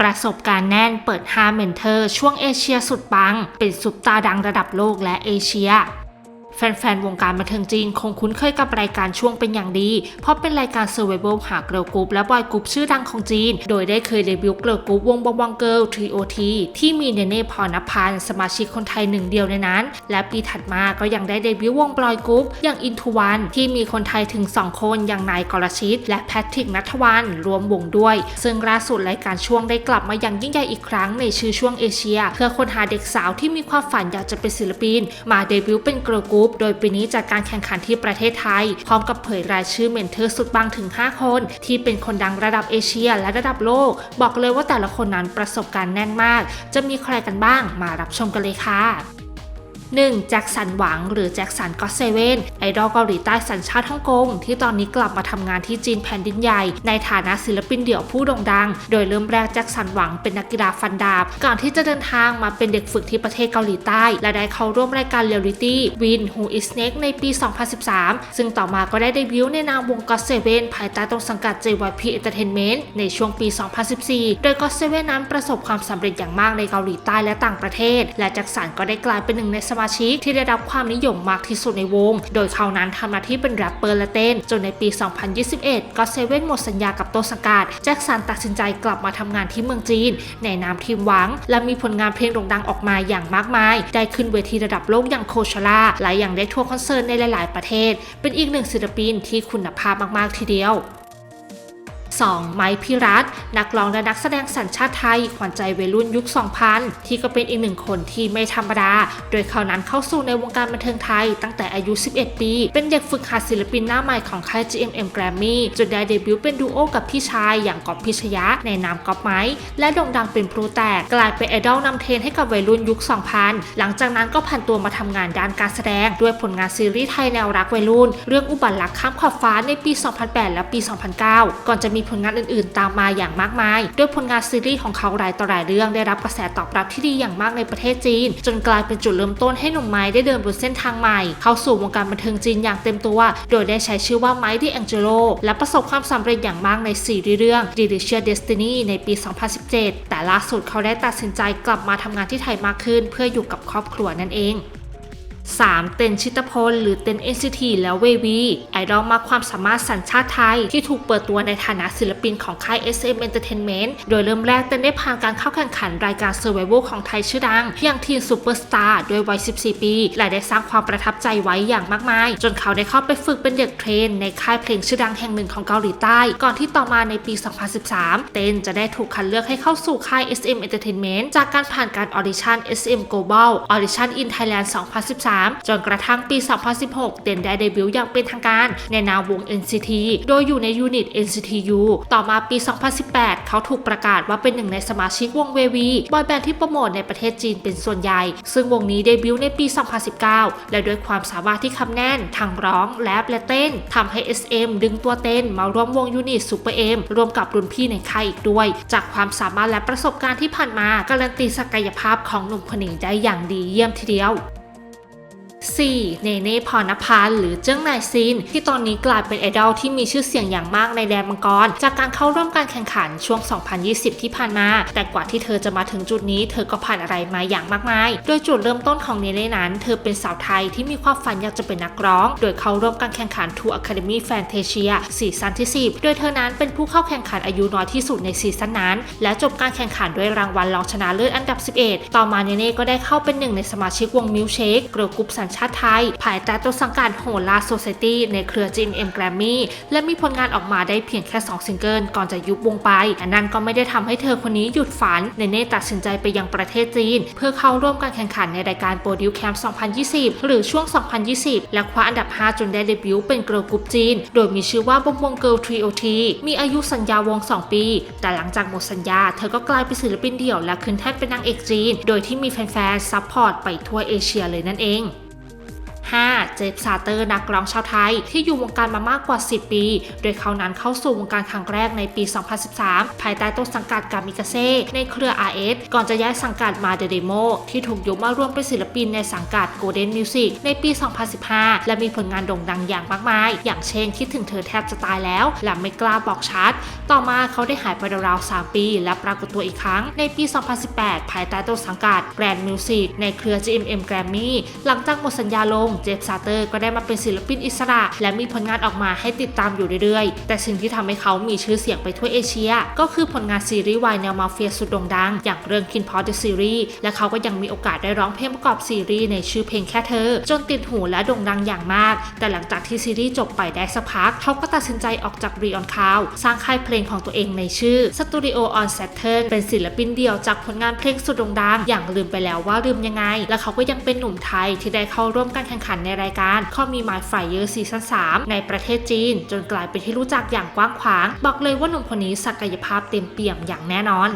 ประสบการณ์แน่นเปิด5เมนเทอร์ช่วงเอเชียสุดปัง เป็นซุปตาดังระดับโลกและเอเชีย แฟนๆ วงการบันเทิงจีนคงคุ้นเคยกับรายการช่วงเป็นอย่างดี เพราะเป็นรายการ Survival หาเกิร์ลกรุ๊ปและบอยกรุ๊ปชื่อดังของจีน โดยได้เคยเดบิวต์เกิร์ลกรุ๊ปวงบองบองเกิร์ล TOT ที่มีเนเน่พรณพันธ์สมาชิกคนไทยหนึ่งเดียวในนั้น และปีถัดมาก็ยังได้เดบิวต์วงบอยกรุ๊ปอย่าง Into One ที่มีคนไทยถึง 2 คนอย่างนายกรชิต และแพทริกนัทวันรวมวงด้วย ซึ่งล่าสุดรายการช่วงได้กลับมาอย่างยิ่งใหญ่อีกครั้งในชื่อช่วงเอเชีย เพื่อค้นหาเด็กสาวที่มีความฝันอยากจะเป็นศิลปิน มาเดบิวต์เป็นเกิร์ลกรุ๊ปโดยปีนี้จัดการแข่งขันที่ประเทศไทย พร้อมกับเผยรายชื่อเมนเทอร์สุดบังถึง 5 คน ที่เป็นคนดังระดับเอเชียและระดับโลก บอกเลยว่าแต่ละคนนั้นประสบการณ์แน่นมาก จะมีใครกันบ้างมารับชมกันเลยค่ะ 1. แจ็คสันหวังหรือแจ็คสันก็เซเว่นไอดอลเกาหลีใต้สัญชาติฮ่องกงที่ตอนนี้กลับมาทำงานที่จีนแผ่นดินใหญ่ ในฐานะศิลปินเดี่ยวผู้โด่งดัง โดยเริ่มแรกแจ็คสันหวังเป็นนักกีฬาฟันดาบ ก่อนที่จะเดินทางมาเป็นเด็กฝึกที่ประเทศเกาหลีใต้ และได้เข้าร่วมรายการเรียลลิตี้วิน Who is Next ในปี 2013 ซึ่งต่อมาก็ได้เดบิวต์ในนามวงก็เซเว่นภายใต้ต้นสังกัด JYP Entertainment ในช่วงปี 2014 โดยก็เซเว่นนั้นประสบความสำเร็จอย่างมากในเกาหลีใต้และต่างประเทศ และแจ็คสันก็ได้กลายเป็นหนึ่งในสมาชิกที่ได้รับความนิยมมากที่สุดในวง โดยเขานั้นทำหน้าที่เป็นแรปเปอร์และเต้น จนในปี 2021 ก็เซเว่นหมดสัญญากับต้นสังกัด แจ็คสันตัดสินใจกลับมาทำงานที่เมืองจีน ในนามทีมหวัง และมีผลงานเพลงโด่งดังออกมาอย่างมากมาย ได้ขึ้นเวทีระดับโลกอย่างโคชล่าและยังได้ทัวร์คอนเสิร์ตในหลาย ๆ ประเทศ เป็นอีกหนึ่งศิลปินที่คุณภาพมาก ๆ ทีเดียว 2. ไมค์พิรัตน์นักร้องและนักแสดงสัญชาติไทย ขวัญใจวัยรุ่นยุค 2000 ที่ก็เป็นอีกหนึ่งคนที่ไม่ธรรมดา โดยเขานั้นเข้าสู่ในวงการบันเทิงไทย ตั้งแต่อายุ 11 ปี เป็นเด็กฝึกหัดศิลปินหน้าใหม่ของค่าย GMM Grammy จนได้เดบิวต์เป็นดูโอกับพี่ชายอย่างก๊อฟพิชยะในนามก๊อฟไมค์และโด่งดังเป็นพลูแตกกลายเป็นไอดอลนำเทรนให้กับวัยรุ่นยุค 2000 หลังจากนั้นก็ผันตัวมาทำงานด้านการแสดง ด้วยผลงานซีรีส์ไทยแนวรักวัยรุ่น เรื่องอุบัติรักข้ามขอบฟ้าในปี 2008 และปี 2009 ก่อนจะมีผลงานอื่นๆ ตามมาอย่างมากมายด้วยผลงานซีรีส์ของเขาหลายต่อหลายเรื่องได้รับกระแสตอบรับที่ดีอย่างมากในประเทศจีน จนกลายเป็นจุดเริ่มต้นให้หนุ่มไม้ได้เดินบนเส้นทางใหม่ เข้าสู่วงการบันเทิงจีนอย่างเต็มตัว โดยได้ใช้ชื่อว่าไมค์ดิแองเจโลและประสบความสำเร็จอย่างมากในซีรีส์เรื่อง Delicious Destiny ในปี 2017 แต่ล่าสุดเขาได้ตัดสินใจกลับมาทำงานที่ไทยมากขึ้น เพื่ออยู่กับครอบครัวนั่นเอง 3. เต็นชิตพล หรือเต็น NCT แล้วเววีไอดอลมากความสามารถสัญชาติไทย ที่ถูกเปิดตัวในฐานะศิลปินของค่าย SM Entertainment โดยเริ่มแรกเต็นได้ผ่านการเข้าแข่งขันรายการ Survival ของไทยชื่อดัง อย่างทีนซูเปอร์สตาร์ด้วยวัย 14 ปี และได้สร้างความประทับใจไว้อย่างมากมาย จนเขาได้เข้าไปฝึกเป็นเด็กเทรน ในค่ายเพลงชื่อดังแห่งหนึ่งของเกาหลีใต้ ก่อนที่ต่อมาในปี 2013 เต็นจะได้ถูกคัดเลือกให้เข้าสู่ค่าย SM Entertainment จากการผ่านการออดิชั่น SM Global Audition in Thailand 2013จนกระทั่งปี 2016เต็นได้เดบิวต์อย่างเป็นทางการในนามวง NCT โดยอยู่ในยูนิต NCTU ต่อมาปี 2018 เขาถูกประกาศว่าเป็นหนึ่งในสมาชิกวงเววีบอยแบนด์ที่โปรโมทในประเทศจีนเป็นส่วนใหญ่ ซึ่งวงนี้เดบิวต์ในปี 2019 และด้วยความสามารถที่คำแน่นทางร้องแรปและเต้นทำให้ SM ดึงตัวเต้นมาร่วมวงยูนิต Super M รวมกับรุ่นพี่ในค่ายอีกด้วย จากความสามารถและประสบการณ์ที่ผ่านมาการันตีศักยภาพของหนุ่มคนนี้ได้อย่างดีเยี่ยมทีเดียว 4. เนเน่พรณพันธ์หรือเจิ้งนายซิน ที่ตอนนี้กลายเป็นไอดอลที่มีชื่อเสียงอย่างมากในแดนมังกร จากการเข้าร่วมการแข่งขันช่วง 2020 ที่ผ่านมา แต่กว่าที่เธอจะมาถึงจุดนี้ เธอก็ผ่านอะไรมาอย่างมากมาย โดยจุดเริ่มต้นของเนเน่นั้น เธอเป็นสาวไทยที่มีความฝันอยากจะเป็นนักร้อง โดยเข้าร่วมการแข่งขัน True Academy Fantasia ซีซั่นที่ 10 โดยเธอนั้นเป็นผู้เข้าแข่งขันอายุน้อยที่สุดในซีซั่นนั้น และจบการแข่งขันด้วยรางวัลรองชนะเลิศอันดับ 11 ต่อมาเนเน่ก็ได้เข้าเป็นหนึ่งในสมาชิกวงมิวเชคกรุ๊ปสัญชาติไทย ภายใต้ต้นสังกัดโฮลาโซเซตี้ในเครือจีนเอ็มแกรมมี่และมีผลงานออกมาได้เพียงแค่ 2 ซิงเกิลก่อนจะยุบวงไปอันนั้นก็ไม่ได้ทำให้เธอคนนี้หยุดฝันเนเน่ตัดสินใจไปยังประเทศจีน เพื่อเข้าร่วมการแข่งขันในรายการโปรดิวแคมป์ 2020 หรือช่วง 2020 และคว้าอันดับ 5 จนได้เดบิวต์เป็นเกิร์ลกรุ๊ปจีน โดยมีชื่อว่าบงวงเกิร์ลทรีโอทีมีอายุสัญญาวง 2 ปี แต่หลังจากหมดสัญญา เธอก็กลายเป็นศิลปินเดี่ยวและขึ้นแท่นเป็นนางเอกจีน โดยที่มีแฟนๆซัพพอร์ตไปทั่วเอเชียเลยนั่นเอง 5. เจฟซาเตอร์นักร้องชาวไทย ที่อยู่วงการมามากกว่า 10 ปี โดยเขานั้นเข้าสู่วงการครั้งแรกในปี 2013 ภายใต้ต้นสังกัดกามิกาเซ่ในเครือ RS ก่อนจะย้ายสังกัดมาเดเดโมที่ถูกยกมาร่วมเป็นศิลปินในสังกัด Golden Music ในปี 2015 และมีผลงานโด่งดังอย่างมากมาย อย่างเช่นคิดถึงเธอแทบจะตายแล้วและไม่กล้าบอกชัด ต่อมาเขาได้หายไปราวๆ3ปี และปรากฏตัวอีกครั้งในปี 2018 ภายใต้ต้นสังกัด Grand Music ในเครือ GMM Grammy หลังจากหมดสัญญาลงเจฟซาเตอร์ก็ได้มาเป็นศิลปินอิสระ และมีผลงานออกมาให้ติดตามอยู่เรื่อยๆ แต่สิ่งที่ทำให้เขามีชื่อเสียงไปทั่วเอเชีย ก็คือผลงานซีรีส์วายแนวมาเฟียสุดโด่งดัง อย่างเรื่อง Kin p o t The Series และเขาก็ยังมีโอกาสได้ร้องเพลงประกอบซีรีส์ในชื่อเพลงแค่เธอ จนติดหูและโด่งดังอย่างมาก แต่หลังจากที่ซีรีส์จบไปได้สักพัก เขาก็ตัดสินใจออกจาก Beyond Cloud สร้างค่ายเพลงของตัวเองในชื่อ Studio on Saturn เป็นศิลปินเดี่ยวจากผลงานเพลงสุดโด่งดังอย่างลืมไปแล้วว่าลืมยังไง และเขาก็ยังเป็นหนุ่มไทยที่ได้เข้าร่วมการแข่งขันในรายการ Call Me My Fire ซีซั่น3ในประเทศจีน จนกลายเป็นที่รู้จักอย่างกว้างขวาง บอกเลยว่าหนุ่มคนนี้ศักยภาพเต็มเปี่ยมอย่างแน่นอน